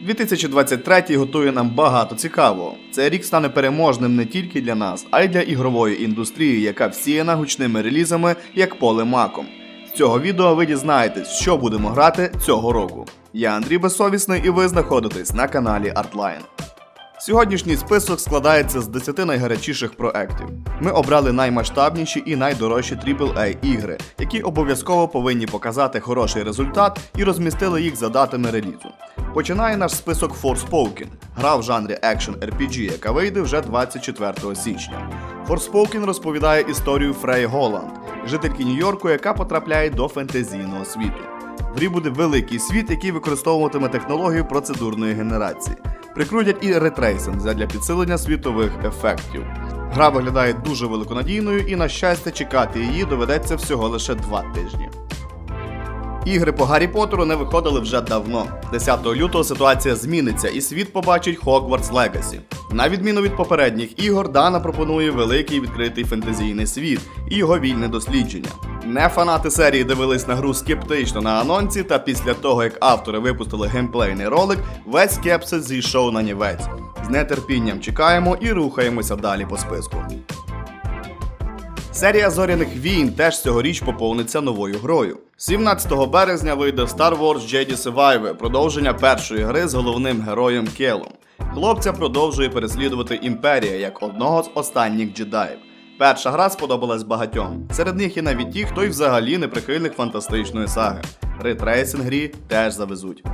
2023 готує нам багато цікавого. Цей рік стане переможним не тільки для нас, а й для ігрової індустрії, яка всіяна гучними релізами як поле маком. З цього відео ви дізнаєтесь, що будемо грати цього року. Я Андрій Безсовісний і ви знаходитесь на каналі Artline. Сьогоднішній список складається з 10 найгарячіших проєктів. Ми обрали наймасштабніші і найдорожчі AAA ігри, які обов'язково повинні показати хороший результат і розмістили їх за датами релізу. Починає наш список Forspoken, гра в жанрі Action RPG, яка вийде вже 24 січня. Forspoken розповідає історію Фрей Голланд, жительки Нью-Йорку, яка потрапляє до фентезійного світу. В грі буде великий світ, який використовуватиме технологію процедурної генерації. Прикрутять і ретрейсинг для підсилення світових ефектів. Гра виглядає дуже великонадійною і, на щастя, чекати її доведеться всього лише два тижні. Ігри по Гаррі Поттеру не виходили вже давно. 10 лютого ситуація зміниться, і світ побачить Hogwarts Legacy. На відміну від попередніх ігор, Дана пропонує великий відкритий фентезійний світ і його вільне дослідження. Не фанати серії дивились на гру скептично на анонсі, та після того, як автори випустили геймплейний ролик, весь скепсис зійшов на нівець. З нетерпінням чекаємо і рухаємося далі по списку. Серія зоряних війн теж цьогоріч поповниться новою грою. 17 березня вийде Star Wars Jedi Survivor, продовження першої гри з головним героєм Келом. Хлопця продовжує переслідувати імперія як одного з останніх джедаїв. Перша гра сподобалась багатьом. Серед них є навіть ті, хто й взагалі не прихильник фантастичної саги. Ретрейсинг грі теж завезуть.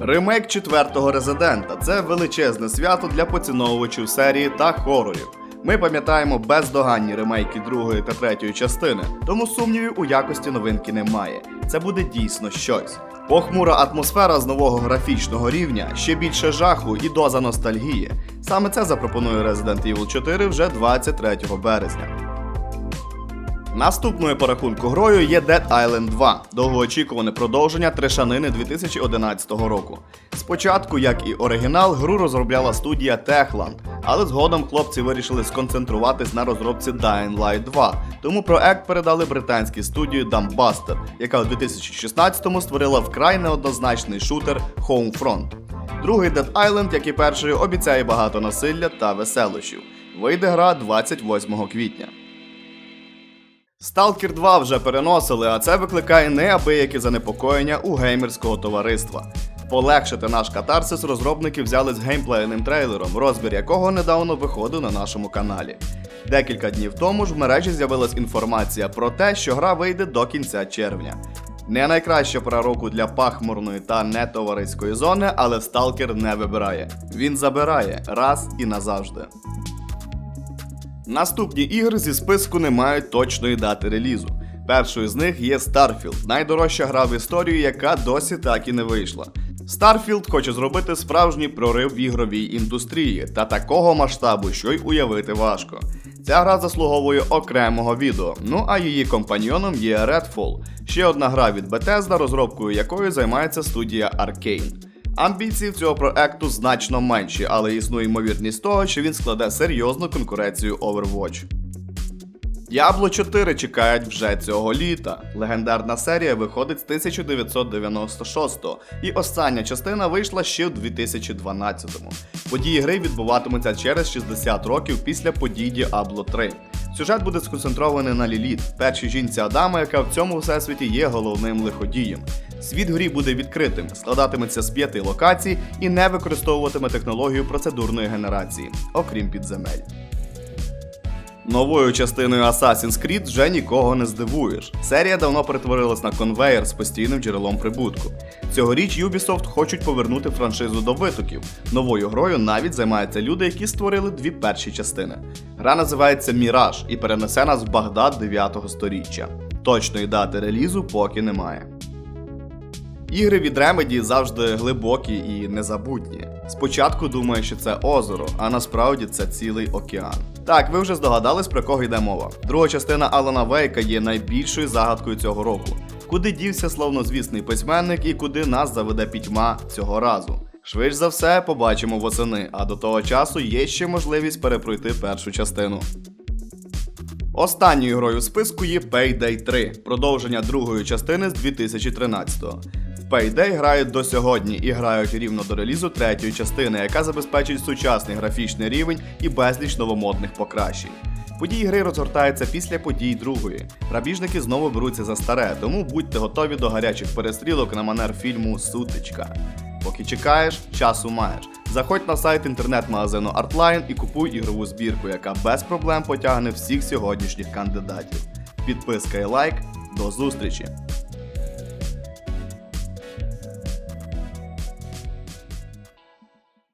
Ремейк четвертого резидента це величезне свято для поціновувачів серії та хорорів. Ми пам'ятаємо бездоганні ремейки другої та третьої частини, тому сумнівів у якості новинки немає. Це буде дійсно щось. Похмура атмосфера з нового графічного рівня, ще більше жаху і доза ностальгії. Саме це запропонує Resident Evil 4 вже 23 березня. Наступною по рахунку грою є Dead Island 2, довгоочікуване продовження трешанини 2011 року. Спочатку, як і оригінал, гру розробляла студія Techland, але згодом хлопці вирішили сконцентруватись на розробці Dying Light 2, тому проект передали британській студії Dumbbuster, яка у 2016-му створила вкрай неоднозначний шутер Homefront. Другий Dead Island, як і перший, обіцяє багато насилля та веселощів. Вийде гра 28 квітня. Stalker 2 вже переносили, а це викликає неабиякі занепокоєння у геймерського товариства. Полегшити наш катарсис розробники взяли з геймплейним трейлером, розбір якого недавно виходив на нашому каналі. Декілька днів тому ж в мережі з'явилась інформація про те, що гра вийде до кінця червня. Не найкраща пора року для пахмурної та нетовариської зони, але сталкер не вибирає. Він забирає раз і назавжди. Наступні ігри зі списку не мають точної дати релізу. Першою з них є Starfield, найдорожча гра в історії, яка досі так і не вийшла. Starfield хоче зробити справжній прорив в ігровій індустрії та такого масштабу, що й уявити важко. Ця гра заслуговує окремого відео, ну а її компаньйоном є Redfall, ще одна гра від Bethesda, розробкою якої займається студія Arkane. Амбіції в цього проекту значно менші, але існує ймовірність того, що він складе серйозну конкуренцію Overwatch. Diablo 4 чекають вже цього літа. Легендарна серія виходить з 1996-го, і остання частина вийшла ще в 2012-му. Події гри відбуватимуться через 60 років після подій Diablo 3. Сюжет буде сконцентрований на Ліліт, першій жінці Адама, яка в цьому всесвіті є головним лиходієм. Світ грі буде відкритим, складатиметься з п'яти локацій і не використовуватиме технологію процедурної генерації, окрім підземель. Новою частиною Assassin's Creed вже нікого не здивуєш. Серія давно перетворилась на конвейер з постійним джерелом прибутку. Цьогоріч Ubisoft хочуть повернути франшизу до витоків. Новою грою навіть займаються люди, які створили дві перші частини. Гра називається Міраж і перенесе нас в Багдад 9 сторіччя. Точної дати релізу поки немає. Ігри від Remedy завжди глибокі і незабутні. Спочатку думаю, що це озеро, а насправді це цілий океан. Так, ви вже здогадались, про кого йде мова. Друга частина Алана Вейка є найбільшою загадкою цього року. Куди дівся славнозвісний письменник і куди нас заведе пітьма цього разу? Швидше за все, побачимо восени, а до того часу є ще можливість перепройти першу частину. Останньою грою в списку є Payday 3, продовження другої частини з 2013-го. Payday грають до сьогодні і грають рівно до релізу третьої частини, яка забезпечить сучасний графічний рівень і безліч новомодних покращень. Події гри розгортаються після подій другої. Грабіжники знову беруться за старе, тому будьте готові до гарячих перестрілок на манер фільму Сутичка. Поки чекаєш, часу маєш. Заходь на сайт інтернет-магазину Artline і купуй ігрову збірку, яка без проблем потягне всіх сьогоднішніх кандидатів. Підписка і лайк. До зустрічі!